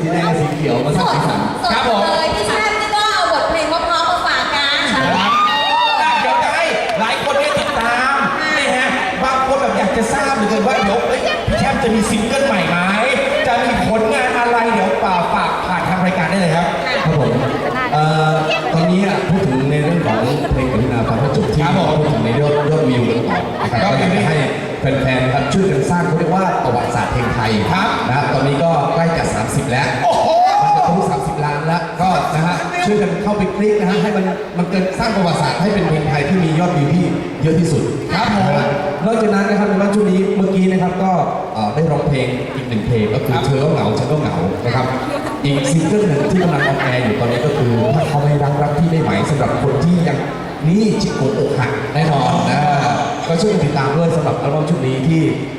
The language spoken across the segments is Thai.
สีแดงสีเขียวมาสสร้างดสีสัสคดเลยพี่แซมก็เอาบทเพลงเพราะๆมาฝากกันใช่ ครับเดี๋ยวจะให้หลายคนได้ติดตามนี่ฮะบางคนแบบอยากจะทราบเหลือเกินว่าเดี๋ยวเอ้ยพี่แชมป์จะมีซิงเกิลใหม่ไหมจะมีผลงานอะไรเดี๋ยวป่าฝากผ่านทางรายการได้เลยครับ ครับผมเอ่ตอนนี้พูดถึงในเรื่องของเพลงของนาฟังพจุที่ครับผมพูดถึงในเรื่องยอดวิวกัครับก็อยากจะให้แฟนๆครับช่วยกันสร้างเขาเรียกว่าประวัติศาสตร์เพลงไทยครับ นะครับตอน 30 แล้วโอ้โหมันจะทะลุ30 ล้านแล้วก็นะฮะช่วยกันเข้าไปคลิกนะฮะให้มันมันเกิดสร้างประวัติศาสตร์ให้เป็นเพลงไทยที่มียอดวิวที่เยอะที่สุดครับผมนะฮะนอกจากนั้นนะครับในวันช่วงนี้เมื่อกี้นะครับก็เอ่อได้ร้องเพลงอีกหนึ่งเพลงก็คือครับเธอก็เหงาฉันก็เหงานะครับอีกซิงเกิลหนึ่งที่กำลังออนแอร์อยู่ตอนนี้ก็คือถ้าเขาไม่รักรักที่ได้ไหมสำหรับคนที่ยังนี่ชิโกอกหักแน่นอนนะก็ช่วยกันติดตามด้วยสำหรับอัลบั้มชุดนี้ที่เอ่อ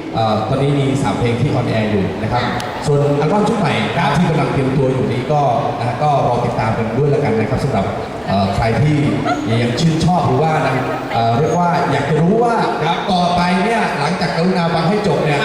ตอนนี้มีสามเพลงที่ออนแอร์อยู่นะครับ ส่วนอัลบั้มชุดใหม่นะครับที่กำลังเตรียมตัวอยู่นี้ก็นะฮะก็รอติดตามกันด้วยแล้วกันนะครับสำหรับใครที่ยังชื่นชอบหรือว่านะเเรียกว่าอยากจะรู้ว่าต่อไปเนี่ยหลังจากกรุณาฟังให้จบเนี่ย